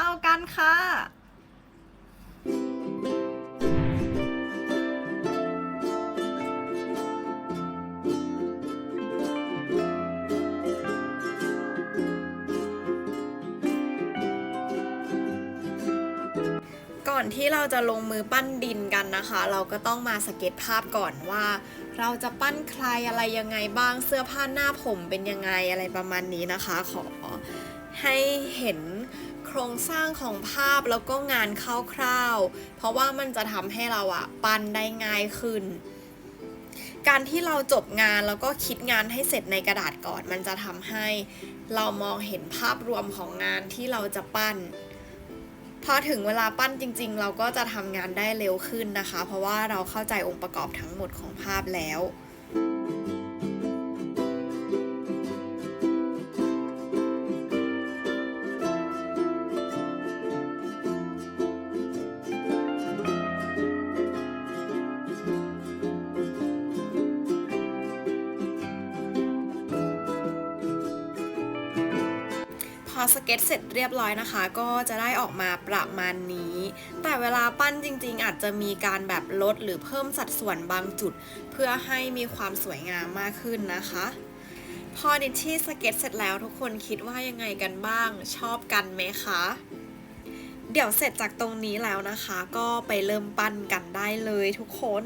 เบากันค่ะก่อนที่เราจะลงมือปั้นดินกันนะคะ เราก็ต้องมาสเก็ตภาพก่อนว่า เราจะปั้นใครอะไรยังไงบ้างเสื้อผ้าหน้าผมเป็นยังไงอะไรประมาณนี้นะคะ ขอให้เห็น โครงสร้างของภาพแล้วก็งานคร่าวๆ เพราะว่ามันจะทำให้เราอะปั้นได้ง่ายขึ้น การที่เราจบงานแล้วก็คิดงานให้เสร็จในกระดาษก่อน มันจะทำให้เรามองเห็นภาพรวมของงานที่เราจะปั้นพอถึงเวลาปั้นจริง ๆ เราก็จะทำงานได้เร็วขึ้นนะคะ เพราะว่าเราเข้าใจองค์ประกอบทั้งหมดของภาพแล้ว อสเก็ตเสร็จเรียบร้อยนะคะ ก็จะได้ออกมาประมาณนี้ แต่เวลาปั้นจริงๆ อาจจะมีการแบบลดหรือเพิ่มสัดส่วนบางจุด เพื่อให้มีความสวยงามมากขึ้นนะคะพอดิชชี่สเก็ตเสร็จแล้วทุกคนคิดว่ายังไงกันบ้าง ชอบกันไหมคะ เดี๋ยวเสร็จจากตรงนี้แล้วนะคะ ก็ไปเริ่มปั้นกันได้เลยทุกคน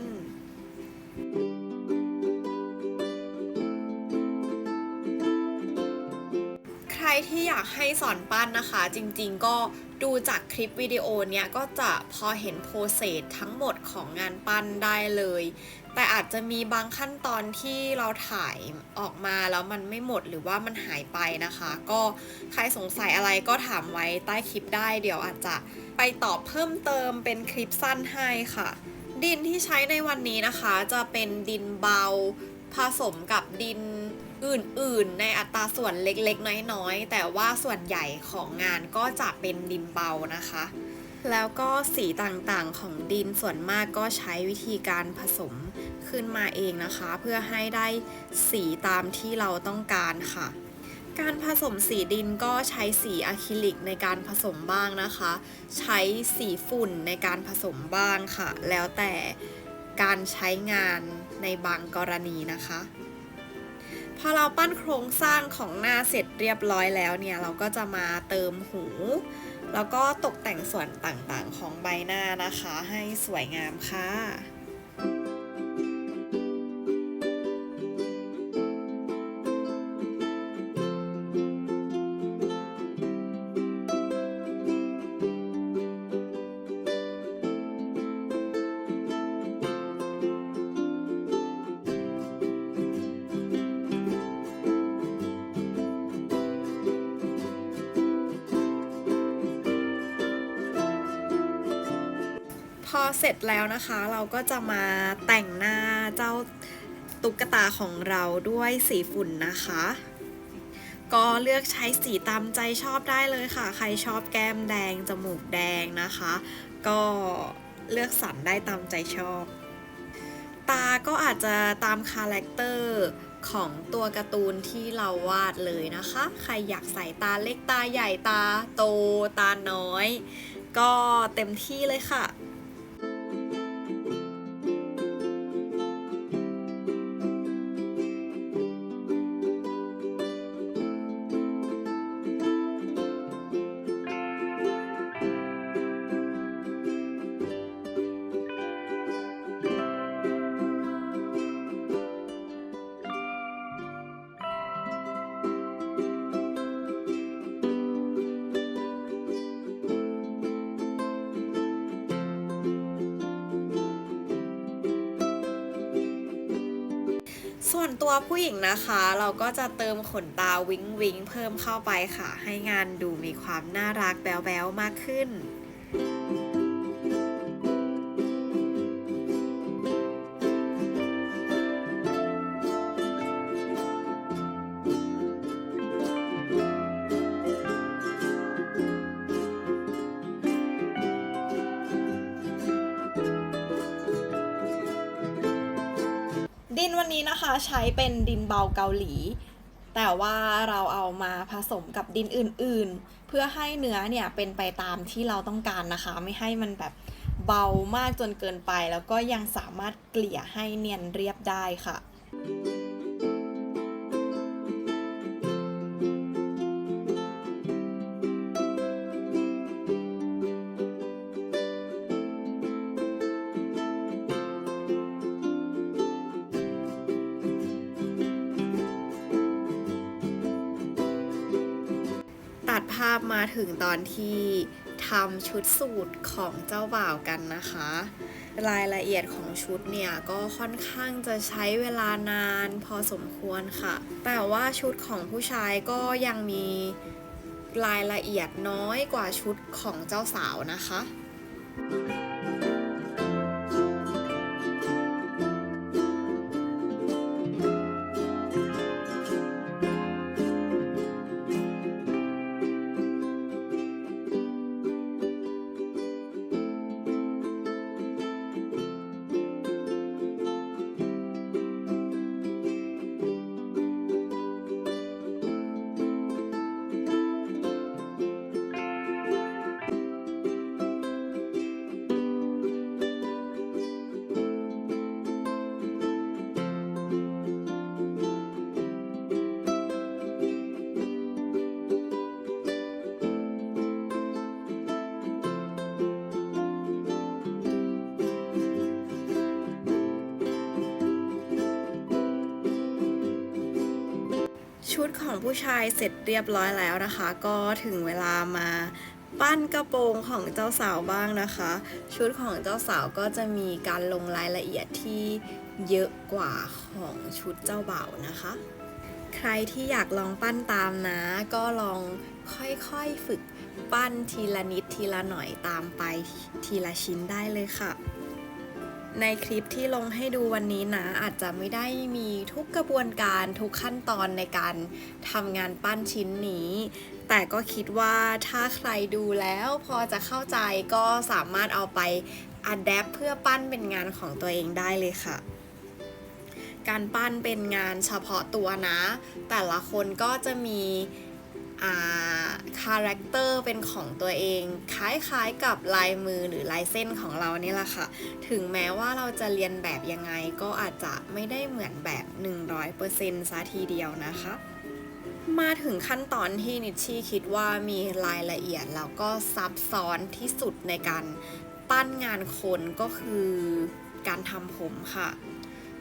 ที่อยากให้สอนปั้นนะคะ จริงๆก็ดูจากคลิปวิดีโอเนี้ยก็จะพอเห็นโปรเซสทั้งหมดของงานปั้นได้เลย แต่อาจจะมีบางขั้นตอนที่เราถ่ายออกมาแล้วมันไม่หมดหรือว่ามันหายไปนะคะ ก็ใครสงสัยอะไรก็ถามไว้ใต้คลิปได้เดี๋ยวอาจจะไปตอบเพิ่มเติมเป็นคลิปสั้นให้ค่ะ ดินที่ใช้ในวันนี้นะคะ จะเป็นดินเบาผสมกับดิน อื่นๆ ในอัตราส่วนเล็กๆ น้อยๆ แต่ว่าส่วนใหญ่ของงานก็จะเป็นดินเบานะคะ แล้วก็สีต่างๆของดินส่วนมากก็ใช้วิธีการผสมขึ้นมาเองนะคะ เพื่อให้ได้สีตามที่เราต้องการค่ะการผสมสีดินก็ใช้สีอะคริลิกในการผสมบ้างนะคะ ใช้สีฝุ่นในการผสมบ้างค่ะ แล้วแต่การใช้งานในบางกรณีนะคะ พอเราปั้นโครงสร้างของหน้าเสร็จเรียบร้อยแล้วเนี่ยเราก็จะมาเติมหู แล้วก็ตกแต่งส่วนต่างๆของใบหน้านะคะ ให้สวยงามค่ะ อเสร็จแล้วนะคะ เราก็จะมาแต่งหน้าเจ้าตุ๊กตาของเราด้วยสีฝุ่นนะคะ ก็เลือกใช้สีตามใจชอบได้เลยค่ะ ใครชอบแก้มแดง จมูกแดงนะคะ ก็เลือกสรรได้ตามใจชอบ ตาก็อาจจะตามคาแรคเตอร์ของตัวการ์ตูนที่เราวาดเลยนะคะ ใครอยากใส่ตาเล็กตาใหญ่ตาโตตาน้อย ก็เต็มที่เลยค่ะ ผู้หญิงนะคะ เราก็จะเติมขนตาวิงวิงเพิ่มเข้าไปค่ะ ให้งานดูมีความน่ารักแบ๊วๆมากขึ้น ดินวันนี้นะคะใช้เป็นดินเบาเกาหลี แต่ว่าเราเอามาผสมกับดินอื่นๆ เพื่อให้เนื้อเนี่ยเป็นไปตามที่เราต้องการนะคะ ไม่ให้มันแบบเบามากจนเกินไป แล้วก็ยังสามารถเกลี่ยให้เนียนเรียบได้ค่ะ ถึงตอนที่ทำชุดสูตรของเจ้าบ่าวกันนะคะ รายละเอียดของชุดเนี่ยก็ค่อนข้างจะใช้เวลานานพอสมควรค่ะ แต่ว่าชุดของผู้ชายก็ยังมีรายละเอียดน้อยกว่าชุดของเจ้าสาวนะคะ ชุดของผู้ชายเสร็จเรียบร้อยแล้วนะคะ ก็ถึงเวลามาปั้นกระโปรงของเจ้าสาวบ้างนะคะ ชุดของเจ้าสาวก็จะมีการลงรายละเอียดที่เยอะกว่าของชุดเจ้าบ่าวนะคะ ใครที่อยากลองปั้นตามนะ ก็ลองค่อยๆฝึกปั้นทีละนิดทีละหน่อยตามไปทีละชิ้นได้เลยค่ะ ในคลิปที่ลงให้ดูวันนี้นะ อาจจะไม่ได้มีทุกกระบวนการทุกขั้นตอนในการทำงานปั้นชิ้นนี้ แต่ก็คิดว่าถ้าใครดูแล้วพอจะเข้าใจก็สามารถเอาไปอัดแอปเพื่อปั้นเป็นงานของตัวเองได้เลยค่ะ การปั้นเป็นงานเฉพาะตัวนะ แต่ละคนก็จะมี คาแรคเตอร์เป็นของตัวเอง คล้ายๆกับลายมือหรือลายเส้นของเรานี่แหละค่ะ ถึงแม้ว่าเราจะเรียนแบบยังไงก็อาจจะไม่ได้เหมือนแบบ 100%ซะทีเดียวนะคะ มาถึงขั้นตอนที่นิชชี่คิดว่ามีรายละเอียดแล้วก็ซับซ้อนที่สุดในการปั้นงานคนก็คือการทำผมค่ะ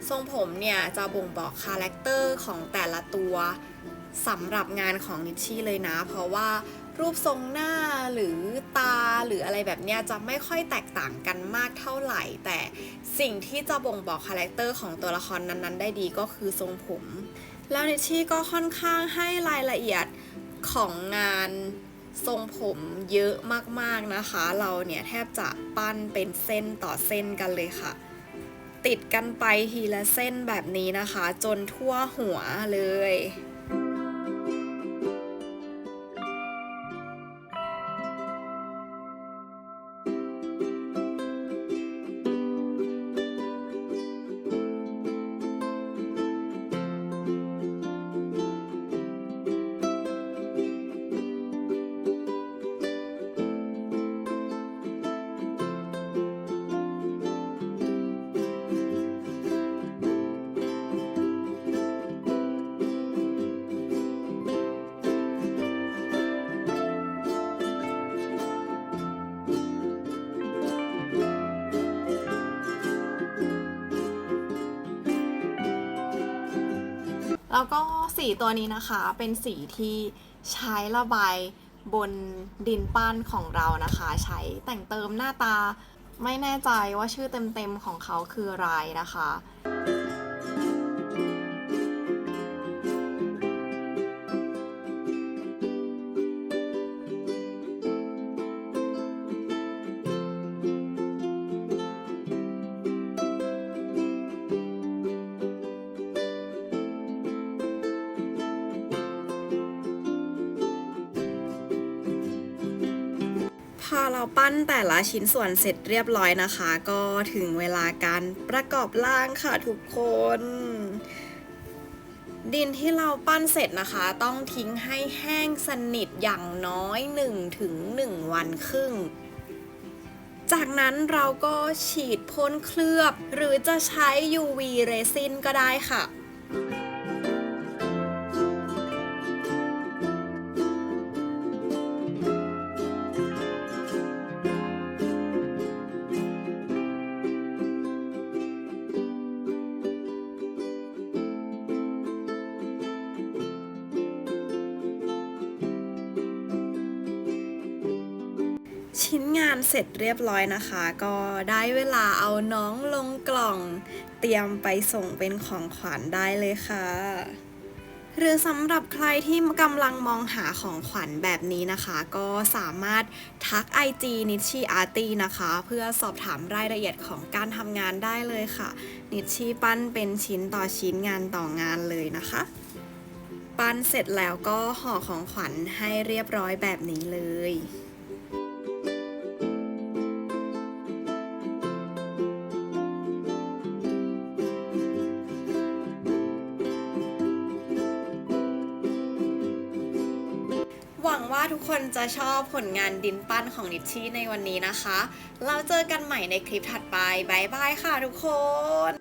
ทรงผมเนี่ยจะบ่งบอกคาแรคเตอร์ของแต่ละตัว สำหรับงานของนิชชี่เลยนะ เพราะว่ารูปทรงหน้าหรือตาหรืออะไรแบบเนี้ยจะไม่ค่อยแตกต่างกันมากเท่าไหร่ แต่สิ่งที่จะบ่งบอกคาแรคเตอร์ของตัวละครนั้นๆ ได้ดีก็คือทรงผม แล้วนิชชี่ก็ค่อนข้างให้รายละเอียดของงานทรงผมเยอะมากๆนะคะ เราเนี่ยแทบจะปั้นเป็นเส้นต่อเส้นกันเลยค่ะ ติดกันไปทีละเส้นแบบนี้นะคะ จนทั่วหัวเลย แล้วก็สีตัวนี้นะคะเป็นสีที่ใช้ระบายบนดินปั้นของเรานะคะ ใช้แต่งเติมหน้าตา ไม่แน่ใจว่าชื่อเต็มๆของเขาคืออะไรนะคะ อเราปั้นแต่ละชิ้นส่วนเสร็จเรียบร้อยนะคะ ก็ถึงเวลาการประกอบร่างค่ะทุกคน ดินที่เราปั้นเสร็จนะคะ ต้องทิ้งให้แห้งสนิทอย่างน้อย 1-1ถึง1วันครึ่ง จากนั้นเราก็ฉีดพ่นเคลือบ หรือจะใช้ UV เรซินก็ได้ค่ะานเสร็จเรียบร้อยนะคะ ก็ได้เวลาเอาน้องลงกล่อง เตรียมไปส่งเป็นของขวัญได้เลยค่ะหรือสำหรับใครที่กำลังมองหาของขวัญแบบนี้นะคะ ก็สามารถทัก IG n i c h i Arty นะคะ เพื่อสอบถามรายละเอียดของการทำงานได้เลยค่ะ นิชชี่ปั้นเป็นชิ้นต่อชิ้นงานต่องานเลยนะคะ ปั้นเสร็จแล้วก็ห่อของขวัญให้เรียบร้อยแบบนี้เลย คนจะชอบผลงานดินปั้นของนิชชี่ในวันนี้นะคะ เราเจอกันใหม่ในคลิปถัดไปบายบายค่ะทุกคน